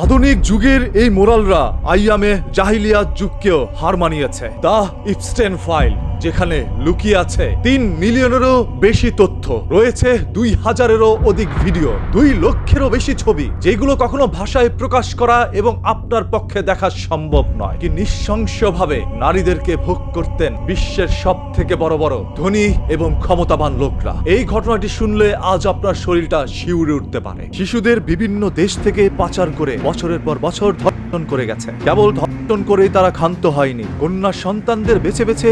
আধুনিক যুগের এই মোরালরা আইয়ামে জাহিলিয়া যুগকেও হার মানিয়েছে। The Epstein file. যেখানে লুকিয়ে আছে তিন মিলিয়নেরও বেশি তথ্য। রয়েছে দুই হাজারেরও অধিক ভিডিও, দুই লক্ষেরও বেশি ছবি, যেগুলো কখনো ভাষায় প্রকাশ করা এবং আপনার পক্ষে দেখা সম্ভব নয়। কি নিঃশংসভাবে নারীদেরকে ভোগ করতেন বিশ্বের সব থেকে বড় বড়, ধনী এবং ক্ষমতাবান লোকরা। এই ঘটনাটি শুনলে আজ আপনার শরীরটা শিউরে উঠতে পারে। শিশুদের বিভিন্ন দেশ থেকে পাচার করে বছরের পর বছর ধর্ষণ করে গেছে। কেবল ধর্ষণ করেই তারা ক্ষান্ত হয়নি। কন্যা সন্তানদের বেছে বেছে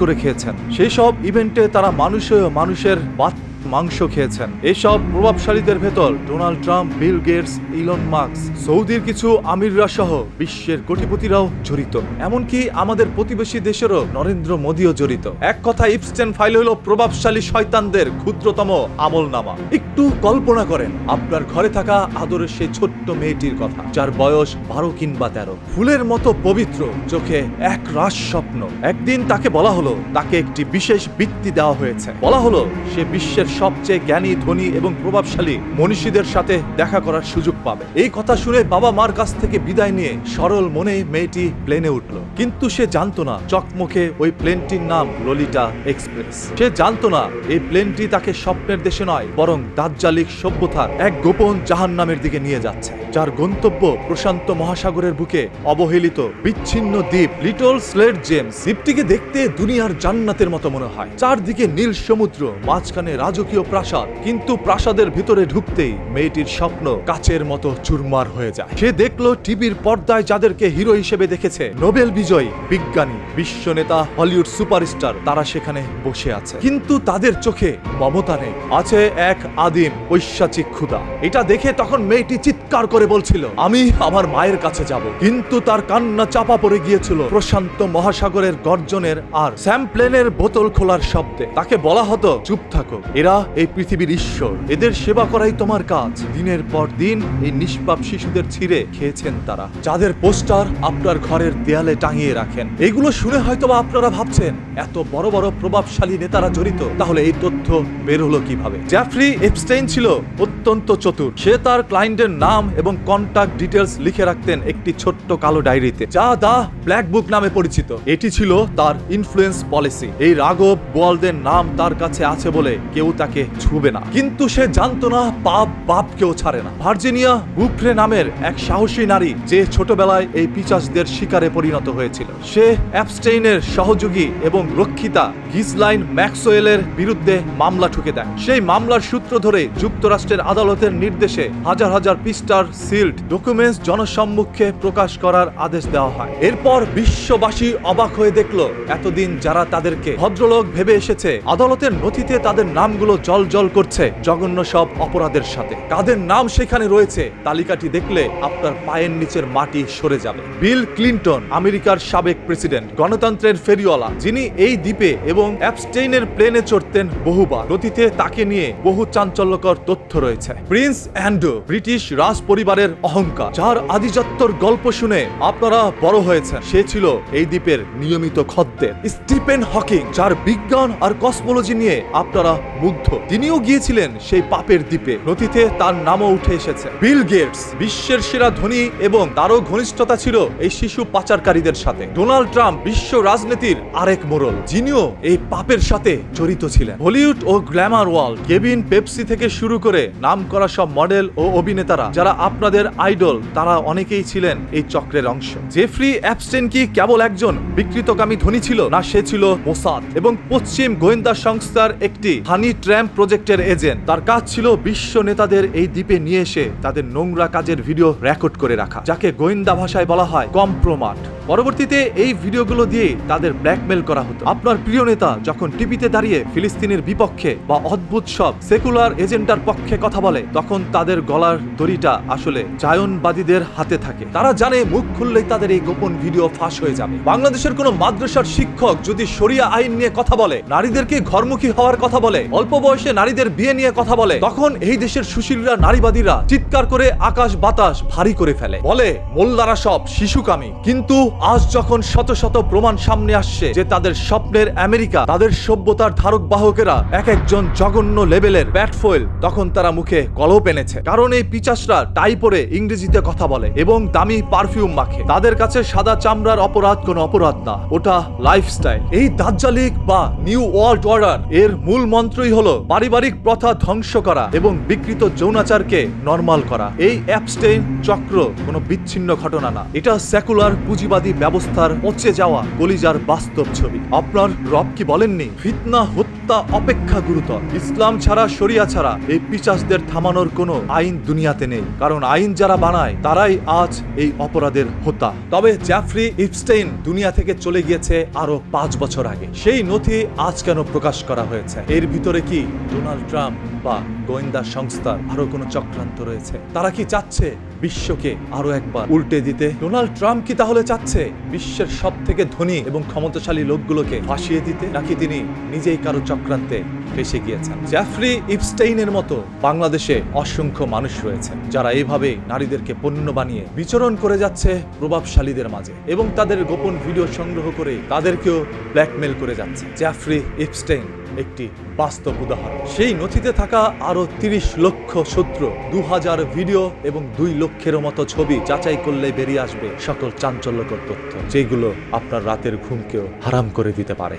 করে খেয়েছেন। সেই সব ইভেন্টে তারা মানুষের মানুষের বাচ্চা মাংস খেয়েছেন। এসব প্রভাবশালীদের ভেতর Donald Trump, Bill Gates, Elon Musk সৌদির কিছু আমিররা সহ বিশ্বের কোটিপতিরাও জড়িত। এমনকি আমাদের প্রতিবেশী দেশেরও নরেন্দ্র মোদীও জড়িত। এক কথা ইপস্টেন ফাইল হলো প্রভাবশালী শয়তানদের ক্ষুদ্রতম আমল নামা একটু কল্পনা করেন, আপনার ঘরে থাকা আদরের সেই ছোট্ট মেয়েটির কথা, যার বয়স বারো কিংবা তেরো। ফুলের মতো পবিত্র, চোখে এক রাস স্বপ্ন একদিন তাকে বলা হলো, তাকে একটি বিশেষ বৃত্তি দেওয়া হয়েছে। বলা হলো, সে বিশ্বের সবচেয়ে জ্ঞানী, ধনী এবং প্রভাবশালী মনীষীদের সাথে দেখা করার সুযোগ পাবে। এই কথা শুনে বাবা মার কাছ থেকে বিদায় নিয়ে সরল মনে মেয়েটি প্লেনে উঠল। কিন্তু সে জানতো না চকমকে ওই প্লেনটির নাম ললিটা এক্সপ্রেস। সে জানতো না এই প্লেনটি তাকে স্বপ্নের দেশে নয়, বরং দাজ্জালিক সভ্যতার এক গোপন জাহান নামের দিকে নিয়ে যাচ্ছে, যার গন্তব্য প্রশান্ত মহাসাগরের বুকে অবহেলিত বিচ্ছিন্ন দ্বীপ লিটল স্লেট জেমস। দ্বীপটিকে দেখতে দুনিয়ার জান্নাতের মতো মনে হয়। চারদিকে নীল সমুদ্র, মাঝখানে রাজকীয় প্রাসাদ। কিন্তু প্রাসাদের ভিতরে ঢুকতেই মেয়েটির স্বপ্ন কাচের মতো চুরমার হয়ে যায়। সে দেখল টিভির পর্দায় যাদেরকে হিরো হিসেবে দেখেছে, নোবেল বিজয়ী, বিজ্ঞানী বিশ্ব নেতা হলিউড সুপারস্টার, তারা সেখানে বসে আছে। কিন্তু তাদের চোখে মমতা নেই। আছে এক আদিম ঐশাচিক ক্ষুদা এটা দেখে তখন মেয়েটি চিৎকার করে বলছিল, আমি আমার মায়ের কাছে যাব। কিন্তু তার কান্না চাপা পড়ে গিয়েছিল প্রশান্ত মহাসাগরের গর্জনের আর স্যাম্পলেনের বোতল খোলার শব্দে। তাকে বলা হতো, চুপ থাকো। এরা এই পৃথিবীর ঈশ্বর, এদের সেবা করাই তোমার কাজ। দিনের পর দিন এই নিষ্পাপ শিশুদের ছিঁড়ে খেয়েছেন তারা, যাদের পোস্টার আপনার ঘরের দেয়ালে টাঙিয়ে রাখেন। এগুলো শুনে হয়তোবা আপনারা ভাবছেন, এত বড় বড় প্রভাবশালী নেতারা জড়িত, তাহলে এই তথ্য বের হলো কীভাবে? জ্যাফরি এপস্টেইন ছিল অত্যন্ত চতুর। সে তার ক্লায়েন্টের নাম এবং কন্টাক্ট ডিটেলস লিখে রাখতেন একটি ছোট্ট কালো ডায়েরিতে, যা দা ব্ল্যাক বুক নামে পরিচিত। এটি ছিল তার ইনফ্লুয়েন্স পলিসি। এই রাঘব বোয়ালদের নাম তার কাছে আছে বলে কেউ তাকে ছুবে না। কিন্তু সে জানতো না পাপ বাপ কেউ ছাড়ে না। ভার্জিনিয়া বুফ্রে নামের এক সাহসী নারী যে ছোটবেলায় এই পিচাসদের শিকারে পরিণত হয়েছিল। সে অ্যাবস্টেইনের সহযোগী এবং রক্ষিতা গিজলাইন ম্যাক্সওয়েলের বিরুদ্ধে মামলা ঠুকে দেয় সেই মামলার সূত্র ধরে যুক্তরাষ্ট্রের আদালতের নির্দেশে হাজার হাজার পিস্টার সিল্ড ডকুমেন্টস জনসম্মুখে প্রকাশ করার আদেশ দেওয়া হয়। এরপর বিশ্ববাসী অবাক হয়ে দেখল, এতদিন যারা তাদেরকে ভদ্রলোক ভেবে এসেছে, আদালতের নথিতে তাদের নামগুলো জল জল করছে জঘন্য সব অপরাধের সাথে। কাদের নাম সেখানে রয়েছে, তালিকাটি দেখলে আপনার পায়ের নিচের মাটি সরে যাবে। বিল ক্লিন্টন, আমেরিকার সাবেক প্রেসিডেন্ট, গণতন্ত্রের ফেরিওয়ালা, যিনি এই দ্বীপে এবং অ্যাবস্টেইনের প্লেনে চড়তেন বহুবার। নথিতে তাকে নিয়ে বহু চাঞ্চল্যকর তথ্য রয়েছে। প্রিন্স অ্যান্ডো ব্রিটিশ রাজ পরিবারের অহংকার, যার আদিজাত্যর গল্প শুনে আপনারা বড় হয়েছে সে ছিল এই দ্বীপের নিয়মিত খদ্দের। স্টিফেন হকিং, যার বিজ্ঞান আর কসমোলজি নিয়ে আপনারা মুগ্ধ তিনিও গিয়েছিলেন সেই পাপের দ্বীপে। নথিতে তার নামও উঠে এসেছে। বিল গেটস, বিশ্বের সেরা ধনী এবং তারও ঘনিষ্ঠতা ছিল এই শিশু পাচারকারীদের সাথে। ডোনাল্ড ট্রাম্প বিশ্ব রাজনীতির আরেক মোড়ল। যিনিও এই পাপের সাথে জড়িত ছিলেন। হলিউড ও গ্ল্যামার ওয়ার্ল্ড কেবিন পেপসি থেকে শুরু করে নাম করা সব মডেল ও অভিনেতারা, যারা আপনাদের আইডল, তারা অনেকেই ছিলেন এই চক্রের অংশ। জেফ্রি অ্যাপস্টেন কি কেবল একজন বিকৃতকামী ধনী ছিল, না সে ছিল মোসাদ? এবং পশ্চিম গোয়েন্দা সংস্থার একটি হানি ট্র্যাম্প প্রজেক্টের এজেন্ট। তার কাজ ছিল বিশ্ব নেতাদের এই দ্বীপে নিয়ে এসে তাদের নোংরা কাজের ভিডিও রেকর্ড করে রাখা, যাকে গোয়েন্দা ভাষায় বলা হয় কম্প্রোমাট। পরবর্তীতে এই ভিডিওগুলো দিয়ে তাদের ব্ল্যাকমেল করা হতো। আপনার প্রিয় নেতা যখন টিভিতে দাঁড়িয়ে ফিলিস্তিনের বিপক্ষে বা অদ্ভুত সব সেকুলার এজেন্টার পক্ষে কথা বলে, তখন তাদের গলার দড়িটা আসলে জায়নবাদীদের হাতে থাকে। তারা জানে মুখ খুললেই তাদের এই গোপন ভিডিও ফাঁস হয়ে যাবে। বাংলাদেশের কোনো মাদ্রাসার শিক্ষক যদি শরিয়া আইন নিয়ে কথা বলে, নারীদেরকে ঘরমুখী হওয়ার কথা বলে, অল্প বয়সে নারীদের বিয়ে নিয়ে কথা বলে। তখন এই দেশের সুশীলরা, নারীবাদীরা চিৎকার করে আকাশ বাতাস ভারী করে ফেলে। বলে, মোল্লারা সব শিশুকামী। কিন্তু আজ যখন শত শত প্রমাণ সামনে আসছে যে তাদের স্বপ্নের আমেরিকা, তাদের সভ্যতার ধারক বাহকেরা এক একজন জঘন্য লেভেলের ব্যাটফয়েল তখন তারা মুখে কলপ এনেছে কারণ এই পিচাসরা টাই পরে ইংরেজিতে কথা বলে এবং দামি পারফিউম মাখে। তাদের কাছে সাদা চামড়ার অপরাধ কোনো অপরাধ না, ওটা লাইফস্টাইল। এই দাজ্জালিক বা নিউ ওয়ার্ল্ড অর্ডার এর মূল মন্ত্রই হলো পারিবারিক প্রথা ধ্বংস করা এবং বিকৃত যৌনাচারকে নর্মাল করা। এই অ্যাপস্টেইন চক্র কোনো বিচ্ছিন্ন ঘটনা না। এটা সেকুলার পুঁজিবাদী ব্যবস্থার পচে যাওয়া কলিজার বাস্তব ছবি। আপনার রব কি বলেননি? ফিতনা, হত্যা, অপেক্ষা গুরুতর। ইসলাম ছাড়া, শরিয়া ছাড়া এই পিচাসদের থামানোর কোনো আইন দুনিয়াতে নেই। কারণ আইন যারা বানায়, তারাই আজ এই অপরাধের হোতা। তবে জ্যাফরি ইপস্টেইন দুনিয়া থেকে চলে গিয়েছে আরও পাঁচ বছর আগে। সেই নথি আজ কেন প্রকাশ করা হয়েছে? এর ভিতরে কি? ডোনাল্ড ট্রাম্প বা গোয়েন্দা সংস্থার আরও কোনো চক্রান্ত রয়েছে? তারা কি চাচ্ছে বিশ্বকে আরও একবার উল্টে দিতে? ডোনাল্ড ট্রাম্প কি তাহলে চাচ্ছে বিশ্বের সব থেকে ধনী এবং ক্ষমতাশালী লোকগুলোকে ফাঁসিয়ে দিতে? নাকি তিনি নিজেই কারও চক্রান্তে ফেসে গিয়েছেন? জ্যাফরি ইপস্টেইনের মতো বাংলাদেশে অসংখ্য মানুষ রয়েছে, যারা এইভাবে নারীদেরকে পণ্য বানিয়ে বিচরণ করে যাচ্ছে প্রভাবশালীদের মাঝে এবং তাদের গোপন ভিডিও সংগ্রহ করে তাদেরকেও ব্ল্যাকমেল করে যাচ্ছে। জ্যাফরি ইপস্টেইন একটি বাস্তব উদাহরণ। সেই নথিতে থাকা আরও তিরিশ লক্ষ সূত্র দু হাজার ভিডিও এবং দুই লক্ষেরও মতো ছবি যাচাই করলে বেরিয়ে আসবে সকল চাঞ্চল্যকর তথ্য, যেগুলো আপনার রাতের ঘুমকেও হারাম করে দিতে পারে।